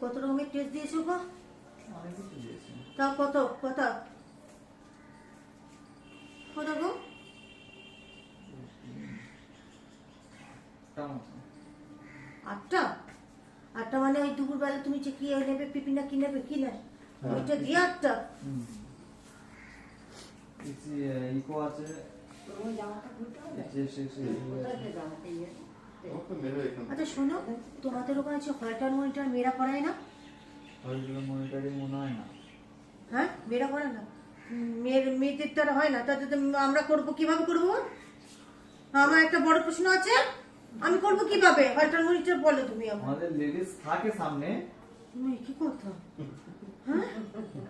কত রকমের টেস্ট দিয়েছ গো? তা কত কত? কত গো? আটটা আটটা? মানে ওই দুপুরবেলা তুমি যে কি নেবে পিপি না কি নেবে কি নেবে? হ্যাঁ। ওইটা দিয়ে আটটা। ইকো আছে। জামাটা খুলতে হবে? আচ্ছা শোনো তোমাদের ওখানে যে হলটার মনিটার মেয়েরা করায় না? ওইগুলো মনিটরিং মনে হয় না। হ্যাঁ? মেয়েরা করে না? মেয়ের মেয়েদের দ্বারা হয় না? তাতে তো আমরা করব কীভাবে করব? আমার একটা বড় প্রশ্ন আছে। আমি করব কীভাবে? হলটার মনিটর বলো তুমি আমার আমাদের লেডিস থাকে সামনে। তুমি কি কথা হ্যাঁ?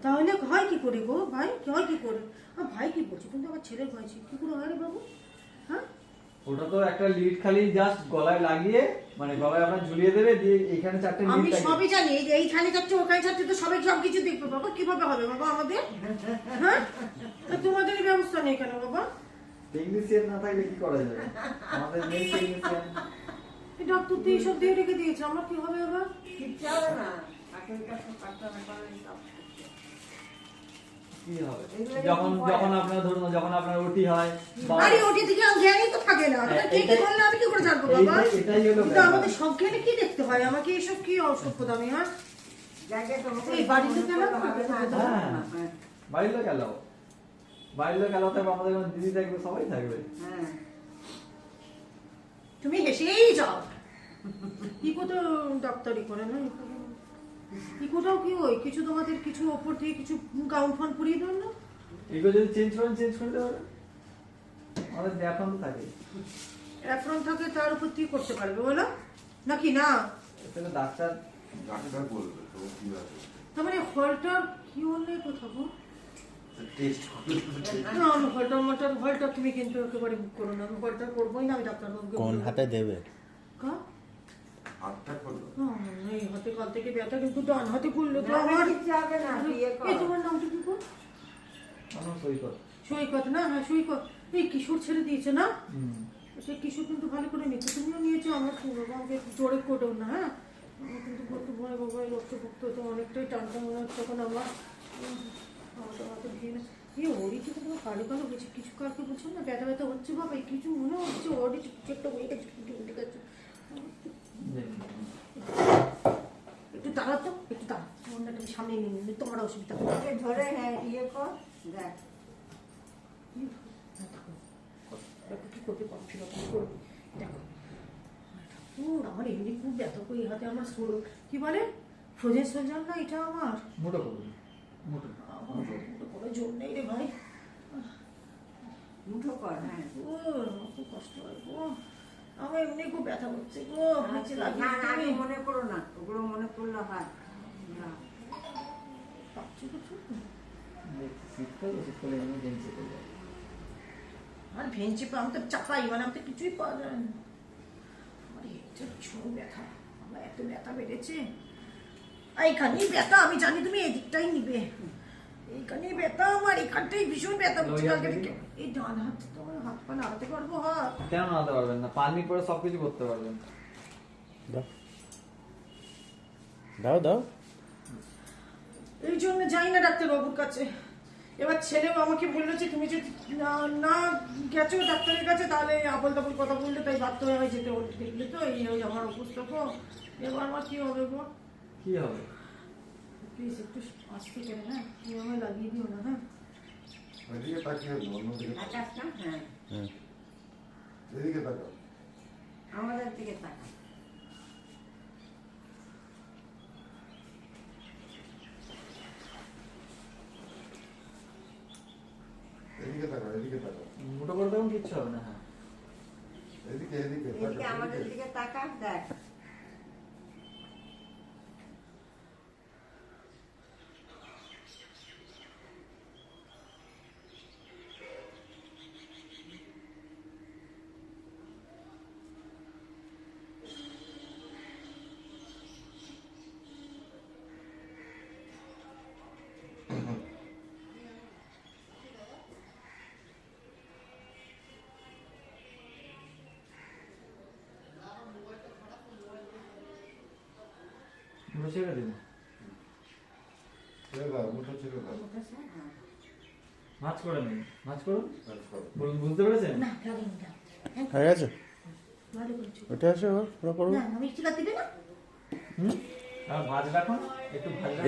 তাহলে হয় কি করে গো? ভাই কি হয় কি করে? ভাই কি বলছে? কিন্তু আমার ছেলের ভয় কি করে হয় রে বাবু? হ্যাঁ? ওটা তো একটা লিড খালি জাস্ট গলায় লাগিয়ে মানে গলায় আপনার ঝুলিয়ে দেবে দিয়ে এখানে চারটে আমি লিড থাকে। সবই জানি এইখানে যাচ্ছে ওখানে যাচ্ছে তো সবাই সব কিছু দেখবে বাবা কীভাবে হবে বাবা আমাদের? হ্যাঁ? তা তোমাদের ব্যবস্থা নেই কেন বাবা? টেকনিশিয়ান না থাকলে কি করা যাবে? আমাদের নেই টেকনিশিয়ান এই ডাক্তার তো এইসব দিয়ে রেখে দিয়েছে আমার কি হবে বাবা কিচ্ছু হবে না। কাকের কাছে প্রার্থনা করে সব কি হবে? যখন যখন আপনার ধরুন যখন আপনার ওটি হয় আরে ওটি থেকে জ্ঞানই তো থাকে না। হ্যাঁ, কে আমি কি করে জানব বাবা? এটাই হলো কিন্তু আমাদের সব জ্ঞানে কি দেখতে হয়? আমাকে এইসব কি অসভ্যতা আমি হ্যাঁ? এই বাড়িতে কেন হ্যাঁ। হ্যাঁ। বাড়ির লোক এলাও থাকবে আমাদের দিদি থাকবে সবাই থাকবে। হ্যাঁ। তুমি হেসেই যাও। কি তো ডাক্তারি করে না ইকোটাও কি ওই কিছু তোমাদের কিছু ওপর থেকে কিছু গাউন ফাউন পরিয়ে দেন না? এগুলো যদি চেঞ্জ করেন চেঞ্জ করে দেওয়া আমাদের এখন থাকে। অ্যাফ্রন থাকে তার উপর দিয়ে করতে পারবে বলো? নাকি না? তাহলে ডাক্তার ডাক্তার বলবে তো কীভাবে তার মানে হলটার কি বললে কোথাও গো? না আমি হলটার হলটা তুমি কিন্তু একেবারে বুক করো না। আমি হলটা করবোই না আমি ডাক্তারবাবুকে কোন হাতে দেবে? কা? হাতটা করল এই হাতে কাল থেকে ব্যথা কিন্তু ডান হাতে করলে তো আমার। কিচ্ছু না এই তোমার নামটা কি গো? আমার সৈকত। সৈকত না হ্যাঁ সৈকত। এই কিশোর ছেড়ে দিয়েছে না? সে কিশোর কিন্তু ভালো করে নিচ্ছে তুমিও নিয়েছো আমার আমাকে জোরে কোটেও না হ্যাঁ? কিন্তু একটু ভয় বাবা এই রক্ত তো অনেকটাই টানটা মনে হচ্ছে তখন আমার। দিয়ে না। এই ওরই ঠিক তোমার কালো কালো হয়েছে কিছু কাউকে বলছো না ব্যথা ব্যথা হচ্ছে বাবা কিছু মনে হচ্ছে ওরই একটা হয়ে গেছে উঠে গেছে দেখি। একটু দাঁড়াতো একটু দাঁড়া আমি সামনে নিয়ে তোমার অসুবিধা ধরে হ্যাঁ ইয়ে কর দেখ দেখো কি করতে পারছি দেখো আমার এমনি খুব ব্যথা করে হাতে আমার সরু কি বলে ফ্রোজেন সোলজার না এটা আমার মোটো করুন মোটো আমার কোনো জোর নেই রে ভাই মুঠো কর হ্যাঁ ও আমার খুব কষ্ট হয় গো আমার এমনি খুব ব্যথা করছে। গো নিচে লাগিয়ে তুমি মনে করো না ওগুলো মনে করলে হয়। আর ভেঞ্চি পা আমি তো চাপাই মানে আমি তো কিছুই পাওয়া যায় না। আমার এটা ভীষণ ব্যথা আমার এত ব্যথা বেড়েছে। এইখানেই ব্যথা আমি জানি তুমি এদিকটাই নিবে। এইখানেই ব্যথা আমার এখানটাই ভীষণ ব্যথা কালকে। এই ডান হাত তো আমার হাত পা নাড়াতে পারব হাত। কেন নাতে পারবেন না? পানি পরে সবকিছু করতে পারবেন। দাও। দাও এই জন্য যাই না ডাক্তারবাবুর কাছে। এবার ছেলেও আমাকে বলল যে তুমি যদি না না গেছো ডাক্তারের কাছে তাহলে আবল তাবল কথা বললে তাই বাধ্য হয়ে যেতে হলো দেখলে তো এই ওই আমার অবস্থা গো। এবার আমার কি হবে গো? কি হবে? প্লিজ একটু আসতে করে হ্যাঁ তুমি আমায় লাগিয়ে দিও না হ্যাঁ এদিকে তাকিয়ে অন্যদিকে তাকাও। আকাশ না হ্যাঁ হুম এদিকে তাকাও আমাদের দিকে তাকা এদিকে তাকাও এদিকে তাকাও মোটো করে দেবেন কিচ্ছু হবে না হ্যাঁ এদিকে এদিকে এদিকে তাকাও আমাদের এদিকে। দিকে তাকা দেখ ছেড়ে দাও মাছ করে নিন মাছ করুন বুঝতে পেরেছেন? হয়ে গেছে? ওটা আছে ওর দিবে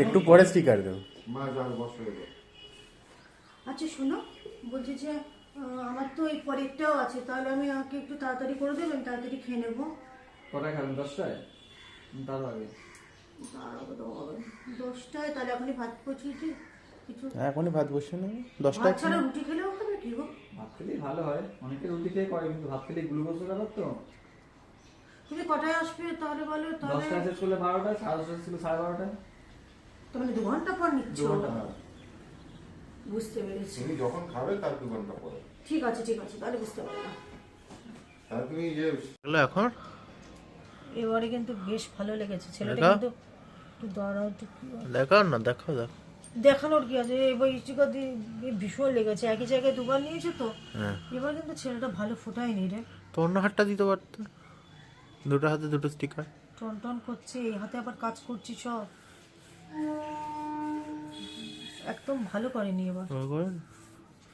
একটু পরে স্টিকার দেবো। মা যাও বসো এবার। আচ্ছা শোনো বলছি যে আমার তো এই পরেরটাও আছে তাহলে আমি আমাকে একটু তাড়াতাড়ি করে দেবেন তাড়াতাড়ি খেয়ে নেব। কটায় খাবেন দশটায়? তার আগে। হবে। দশটায় তাহলে এখনই ভাত পচিয়েছি কিছু এখনই ভাত বসে নেবে। দশটা ভাত ছাড়া রুটি খেলেও হবে কি গো? ভাত খেলেই ভালো হয় অনেকে রুটি খেয়ে করে কিন্তু ভাত গ্লুকোজ ব্যাপার তো। তুমি কটায় আসবে তাহলে বলো তাহলে দশটায় শেষ করলে বারোটায় সাড়ে দশটা ছিল সাড়ে বারোটায়। তাহলে দু ঘণ্টা পর নিচ্ছ। বুঝতে পেরেছি। তুমি যখন খাবে তার দু ঘণ্টা পরে। ঠিক আছে ঠিক আছে তাহলে বুঝতে পারলাম। তাহলে তুমি যে এখন? এবারে কিন্তু বেশ ভালো লেগেছে ছেলেটা কিন্তু একটু দাঁড়াও হয়। দেখাও না দেখাও দেখো দেখানোর কি আছে? এবার ইস্টিকা দিয়ে ভীষণ লেগেছে। একই জায়গায় দুবার নিয়েছে তো? হ্যাঁ। এবার কিন্তু ছেলেটা ভালো ফোটায়নি রে। তো অন্য হাতটা দিতে পারতো? দুটো হাতে দুটো স্টিকার টন টন করছে এই হাতে আবার কাজ করছি সব। একদম ভালো করেনি এবার।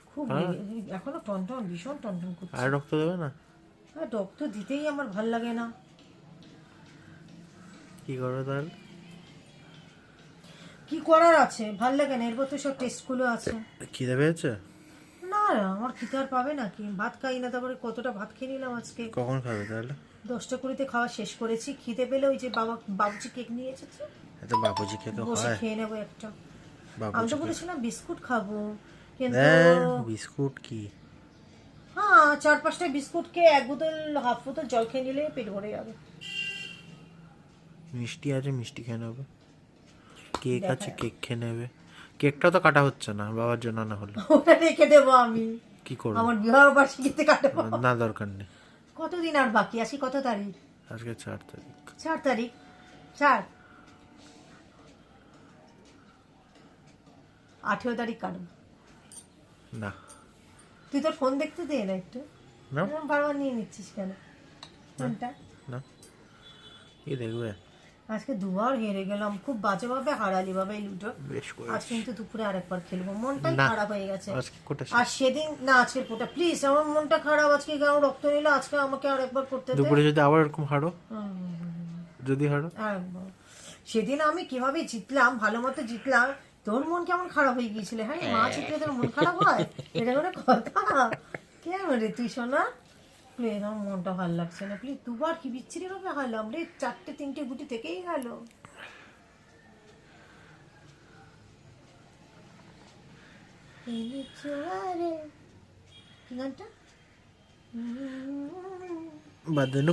খুব লেগে- এখনও টন টন ভীষণ টন টন করছে। আর রক্ত দেবে না? আর ডক্টর দিতেই আমার ভালো লাগে না। কি করবে তাহলে? কি করার আছে? ভালো লাগে না এরপর তো সব টেস্টগুলো আছে। খিদে পেয়েছে? না আমার খেতে আর পাবে নাকি ভাত খাই না তারপরে কতটা ভাত খেয়ে নিলাম আজকে। কখন খাবে তাহলে? দশটা কুড়িতে খাওয়া শেষ করেছি খিদে পেলে ওই যে বাবা বাবুজি কেক নিয়ে এসেছে। এত বাবুজি খেতে বসে খেয়ে। নেব একটা। আমি তো বলেছিলাম বিস্কুট খাব কিন্তু বিস্কুট কি? হ্যাঁ চার পাঁচটা বিস্কুট খেয়ে এক বোতল হাফ বোতল জল খেয়ে নিলে পেট ভরে যাবে। মিষ্টি আছে মিষ্টি খেয়ে নেবে। কেক আছে কেক খেয়ে নেবে। কেকটা তো কাটা হচ্ছে না বাবার জন্য না হলো। ওটা রেখে দেবো আমি। কি করব? আমার বিবাহ বার্ষিকীতে কাটাবো। না দরকার নেই। কতদিন আর বাকি? আছি কত তারিখ? আজকে চার তারিখ। চার তারিখ? চার? আঠেরো তারিখ কাটবো। না। তুই তোর ফোন দেখতে দে না একটু। বারবার নিয়ে নিচ্ছিস কেন? ফোনটা? না। কি দেখবে। আজকে দুবার হেরে গেলাম খুব বাজেভাবে হারালি বাবা এই লুডো। আজ কিন্তু দুপুরে আরেকবার খেলব। মনটাই খারাপ হয়ে গেছে। আর সেদিন না আজকের পোটা প্লিজ আমার মনটা খারাপ আজকে কেন রক্ত নিল? আজকে আমাকে আরেকবার করতে দুপুরে যদি আবার এরকম হারো? যদি হারো? সেদিন আমি কীভাবে জিতলাম ভালো মতো জিতলাম তোর মন কেমন খারাপ হয়ে গিয়েছিল হ্যাঁ? মা জিতলে তোর মন খারাপ হয়? এটা করে কথা কেমন রে তুই শোনা আমার মনটা ভালো লাগছে না। প্লিজ দুবার কি বিচ্ছিরি ভাবে হারলাম রে? চারটে তিনটে গুটি থেকেই গেল কি গানটা?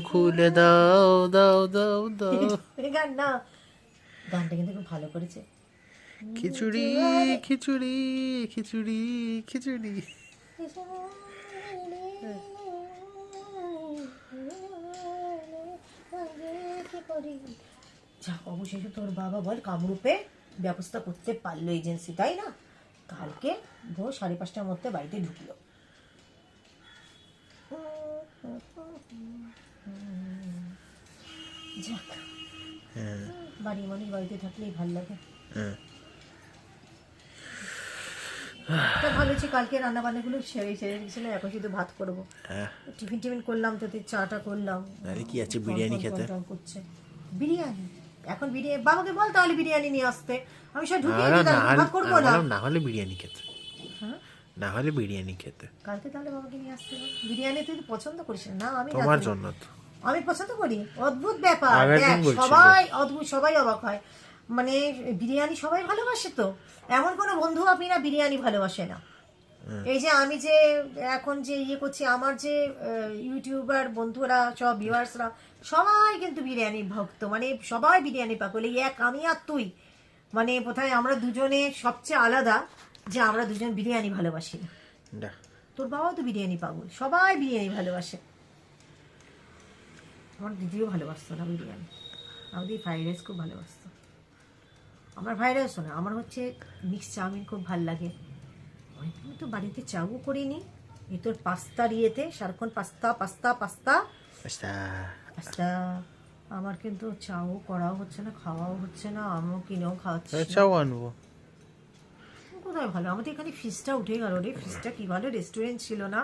খুলে দাও দাও দাও দাও। এই গান না। গানটা কিন্তু খুব ভালো করেছে। খিচুড়ি খিচুড়ি খিচুড়ি খিচুড়ি। যাক অবশেষে তোর বাবা বল কামরূপে ব্যবস্থা করতে পারল এজেন্সি তাই না? কালকে ভোর সাড়ে পাঁচটার মধ্যে বাড়িতে ঢুকলো। যাক হ্যাঁ মানুষ বাড়িতে থাকলেই ভালো লাগে। তা হচ্ছে কালকে রান্না বান্নাগুলো সেরে সেরে দিয়েছিল এখন শুধু ভাত করব। হ্যাঁ। টিফিন টিফিন করলাম তো তুই চাটা করলাম। আরে কি আছে বিরিয়ানি খেতে? করছে। বিরিয়ানি। এখন বিরিয়ানি বাবাকে বল তাহলে বিরিয়ানি নিয়ে আসতে। আমি সব ঢুকিয়ে দিই ভাত করব না না। হলে বিরিয়ানি খেতে। হ্যাঁ? না হলে বিরিয়ানি খেতে। কালকে তাহলে বাবাকে নিয়ে আসতে বিরিয়ানি তুই পছন্দ করিস না। আমি তোমার জন্য তো। আমি পছন্দ করি। অদ্ভুত ব্যাপার। সবাই অদ্ভুত সবাই অবাক হয়। মানে বিরিয়ানি সবাই ভালোবাসে তো। এমন কোনো বন্ধু আপনি না বিরিয়ানি ভালোবাসে না। এই যে আমি যে এখন যে ইয়ে করছি আমার যে ইউটিউবার বন্ধুরা সব ভিউয়ার্সরা সবাই কিন্তু বিরিয়ানি ভক্ত মানে সবাই বিরিয়ানি পাগল এই এক আমি আর তুই। মানে কোথায় আমরা দুজনে সবচেয়ে আলাদা যে আমরা দুজন বিরিয়ানি ভালোবাসি। না। তোর বাবাও তো বিরিয়ানি পাগল সবাই বিরিয়ানি ভালোবাসে। আমার দিদিও ভালোবাসতো না বিরিয়ানি। আমাদের ফ্রাইড রাইস খুব ভালোবাসতো। আমার ফ্রাইড রাইসও না আমার হচ্ছে মিক্স চাউমিন খুব ভালো লাগে। অনেকদিন তো বাড়িতে চাউও করিনি এ তোর পাস্তার ইয়েতে সারাক্ষণ পাস্তা পাস্তা। পাস্তা। আচ্ছা আমার কিন্তু চাও করাও হচ্ছে না খাওয়াও হচ্ছে না আমিও কিনেও খাওয়াচ্ছি না। চাও আনব। কোথায় ভালো? আমাদের এখানে ফিসটা উঠে গেল রে ফিসটা কি ভালো? রেস্টুরেন্ট ছিল না।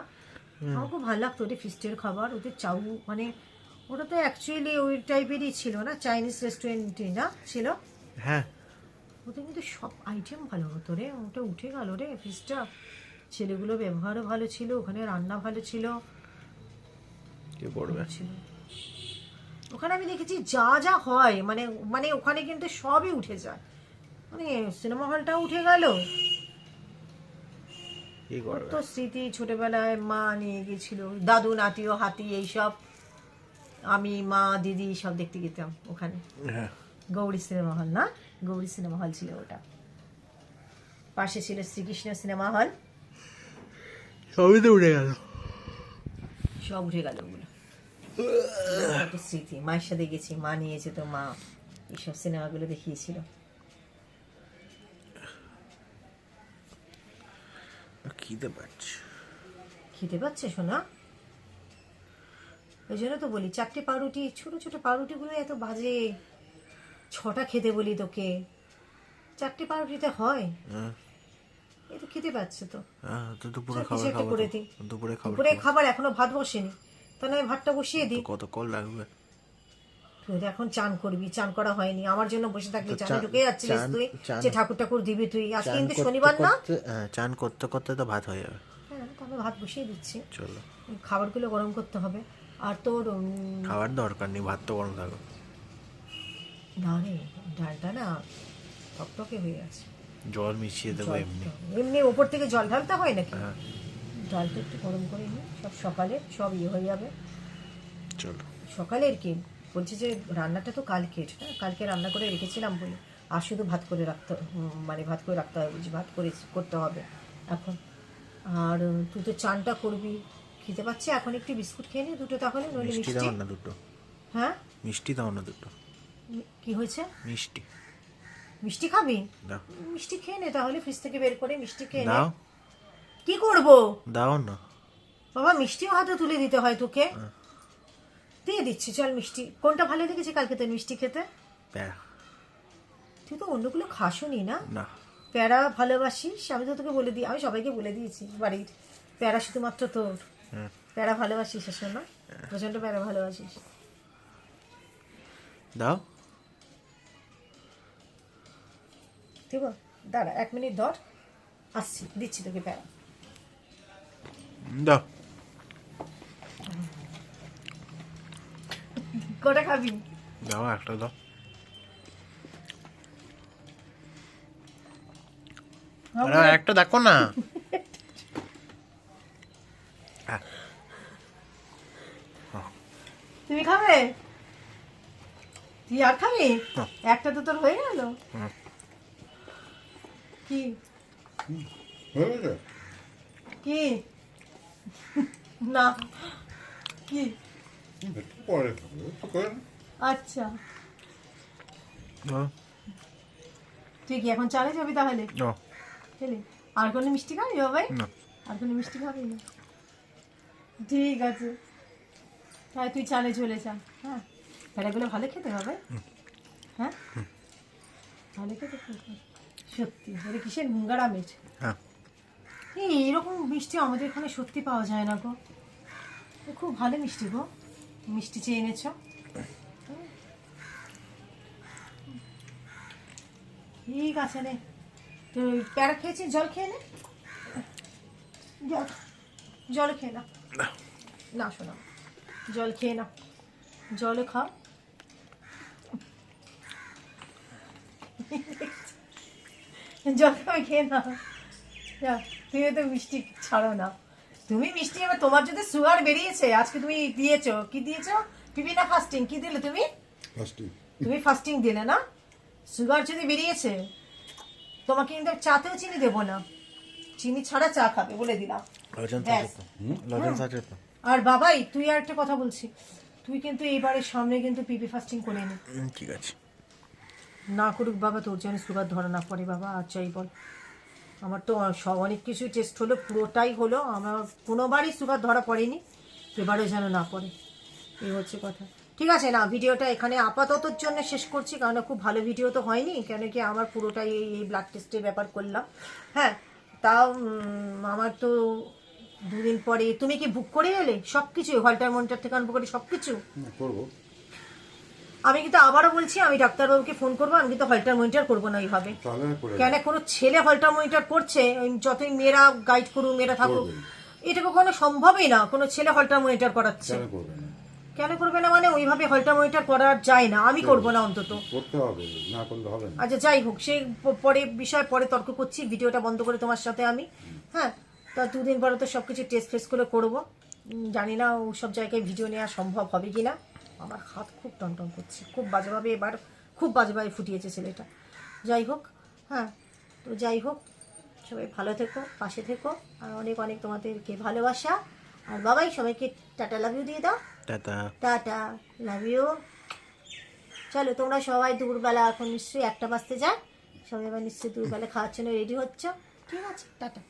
আমার খুব ভালো লাগতো ওদের ফিস্টের খাবার ওদের চাউ মানে ওটা তো অ্যাকচুয়ালি ওই টাইপেরই ছিল না চাইনিজ রেস্টুরেন্টই না ছিল। হ্যাঁ। ওদের কিন্তু সব আইটেম ভালো হতো রে ওটা উঠে গেল রে ফিসটা ছেলেগুলো ব্যবহারও ভালো ছিল ওখানে রান্না ভালো ছিল। ছিল। ওখানে আমি দেখেছি যা যা হয় মানে মানে ওখানে কিন্তু সবই উঠে যায়। মানে সিনেমা হলটাও উঠে গেল। তো স্মৃতি ছোটবেলায় মা নিয়ে গেছিল দাদু নাতিও হাতি এইসব। আমি মা দিদি সব দেখতে যেতাম ওখানে। হ্যাঁ। গৌরী সিনেমা হল না? গৌরী সিনেমা হল ছিল ওটা। পাশে ছিল শ্রীকৃষ্ণ সিনেমা হল। সবই তো উঠে গেল। সব উঠে গেল ওগুলো। স্মৃতি মায়ের সাথে গেছি মা নিয়েছে তো মা এইসব সিনেমাগুলো দেখিয়েছিল। খিদে পাচ্ছে। খেতে পাচ্ছে শোনা ওই জন্য তো বলি চারটে পাউরুটি ছোট ছোট পাউরুটিগুলো এত বাজে। ছটা খেতে বলি তোকে। চারটে পাউরুটিতে হয়। হ্যাঁ। এ তো খেতে পাচ্ছে তো। হ্যাঁ, দুপুরে খাবার। দুপুরে খাবার খাবার এখনও ভাত বসেনি। তাহলে আমি ভাতটা বসিয়ে দিই। কত কল লাগবে? তুই এখন চান করবি চান করা হয়নি। আমার জন্য বসে থাকবি তো চানে ঢুকে যাচ্ছিলিস তুই যে ঠাকুর ঠাকুর দিবি তুই। আজকে কিন্তু শনিবার না? হ্যাঁ, চান করতে করতে তো ভাত হয়ে যাবে। হ্যাঁ তো ভাত বসিয়ে দিচ্ছি। চলো। খাবারগুলো গরম করতে হবে। আর তোর খাবার দরকার নেই ভাত তো গরম থাকো না রে ডালটা না টকটকে হয়ে আছে। জল মিশিয়ে দেবো এমনি। এমনি ওপর থেকে জল ঢালতে হয় নাকি? ডালটা একটু গরম করে নিই। সব সকালে সব ইয়ে হয়ে যাবে। চলো। সকালের কি? বলছি যে রান্নাটা তো কালকের হ্যাঁ কালকে রান্না করে রেখেছিলাম বলে। আর শুধু ভাত করে রাখতে মানে ভাত করে রাখতে হবে বলছি ভাত করে করতে হবে এখন। আর তুই তো চানটা করবি। খেতে পাচ্ছি? এখন একটু বিস্কুট খেয়ে নি দুটো তাহলে নইলে মিষ্টি দাও না দুটো। হ্যাঁ? মিষ্টি দাও না দুটো। কি হয়েছে? মিষ্টি। মিষ্টি খাবি? মিষ্টি খেয়ে নে তাহলে ফ্রিজ থেকে বের করে মিষ্টি খেয়ে নে। কি করব? দাও না। বাবা মিষ্টিও হাতে তুলে দিতে হয় তোকে। দিয়ে দিচ্ছি চল মিষ্টি। কোনটা ভালো লেগেছে কালকে তোর মিষ্টি খেতে? প্যারা। তুই তো অন্যগুলো খাসনি না? না। প্যারা ভালোবাসিস? আমি তো তোকে বলে দিই আমি সবাইকে বলে দিয়েছি বাড়ির। প্যারা শুধুমাত্র তোর। প্যারা ভালোবাসিস আসলে না? প্রচণ্ড প্যারা ভালোবাসিস। দাও। ঠিক দাঁড়া এক মিনিট ধর। আসছি দিচ্ছি তোকে প্যারা। দাও কটা খাবি দাও একটা দাও আরে একটা দেখো না হ্যাঁ, তুমি খাবে? তুই আর খাবি। একটা তো তোর হয়ে গেল। কি? হয়ে গেছে? কি? না। কি? পরে। আচ্ছা। তুই কি এখন চালে যাবি তাহলে। খেলে। আর কোনো মিষ্টি খাবি বাবাই আর কোনো মিষ্টি খাবি? না ঠিক আছে। তাই তুই চালে চলে যা হ্যাঁ? প্যারাগুলো ভালো খেতে হবে? হ্যাঁ? ভালো খেতে সত্যি এটা কিসের মুঙ্গার আমের? হ্যাঁ। এই এরকম মিষ্টি আমাদের এখানে সত্যি পাওয়া যায় না গো। খুব ভালো মিষ্টি গো। মিষ্টি চেয়ে এনেছ। ঠিক আছে রে তো প্যারা খেয়েছিস? জল খেয়ে নে। জল জল খেয়ে না। না শোনা। জল খেয়ে না জলে খাও। জল খাবে খেয়ে না তুমি তো মিষ্টি ছাড়ো না। তুমি মিষ্টি এবার তোমার যদি সুগার বেরিয়েছে। আজকে তুমি দিয়েছ। কি দিয়েছ? পিপি না ফাস্টিং কি দিলে তুমি? ফার্স্টে তুমি ফাস্টিং দিলে না? সুগার যদি বেরিয়েছে তোমাকে কিন্তু চাতেও চিনি দেবো না। চিনি ছাড়া চা খাবে বলে দিলাম। লজেন্স ব্যাস। আছে তো লজেন্স আছে তো। আর বাবাই তুই আর একটা কথা বলছি। তুই কিন্তু এইবারের সামনে কিন্তু পিপি ফাস্টিং করে নি। ঠিক আছে। না করুক বাবা তোর যেন সুগার ধরা না পড়ে বাবা আর চাই বল। আমার তো অনেক কিছু টেস্ট হলো, পুরোটাই হলো। আমার কোনোবারই সুগার ধরা পড়েনি, এবারও যেন না পড়ে। এই হচ্ছে কথা। ঠিক আছে, না, ভিডিওটা এখানে আপাততর জন্য শেষ করছি কারণ খুব ভালো ভিডিও তো হয়নি, কেন কি আমার পুরোটাই এই ব্লাড টেস্টের ব্যাপার করলাম। হ্যাঁ তাও আমার তো দুদিন পরে তুমি কি বুক করে এলে সব কিছু হলটার মনিটার থেকে আরম্ভ করে সব কিছু করব। আমি কিন্তু আবারও বলছি আমি ডাক্তারবাবুকে ফোন করব আমি কিন্তু হলটার মনিটার করব না এইভাবে। কেন কোনো ছেলে হলটার মনিটার করছে যতই মেয়েরা গাইড করুক মেয়েরা থাকুক। এটা কখনো সম্ভবই না কোনো ছেলে হলটার মনিটার করাচ্ছে। কেন করবে না? মানে ওইভাবে হলটার মনিটার করা যায় না আমি করব। না অন্তত। করতে হবে না করলে হবে না। আচ্ছা যাই হোক সেই পরে বিষয় পরে তর্ক করছি ভিডিওটা বন্ধ করে তোমার সাথে আমি। হ্যাঁ তা দুদিন পরে তো সব কিছু টেস্ট ফেস্ট করে করব। জানি না ও সব জায়গায় ভিডিও নেওয়া সম্ভব হবে কি না আমার হাত খুব টনটন করছে। খুব বাজেভাবে এবার খুব বাজেভাবে ফুটিয়েছে ছেলেটা। যাই হোক হ্যাঁ তো যাই হোক সবাই ভালো থেকো পাশে থেকো। আর অনেক অনেক তোমাদেরকে ভালোবাসা। আর বাবাই সবাইকে টাটা লাভ ইউ দিয়ে দাও। টাটা। টাটা লাভ ইউ চলো তোমরা সবাই দুপুরবেলা এখন নিশ্চয়ই একটা বাজতে যায়। সবাই এবার নিশ্চয়ই দুপুরবেলা খাওয়ার জন্য রেডি হচ্ছ। ঠিক আছে টাটা।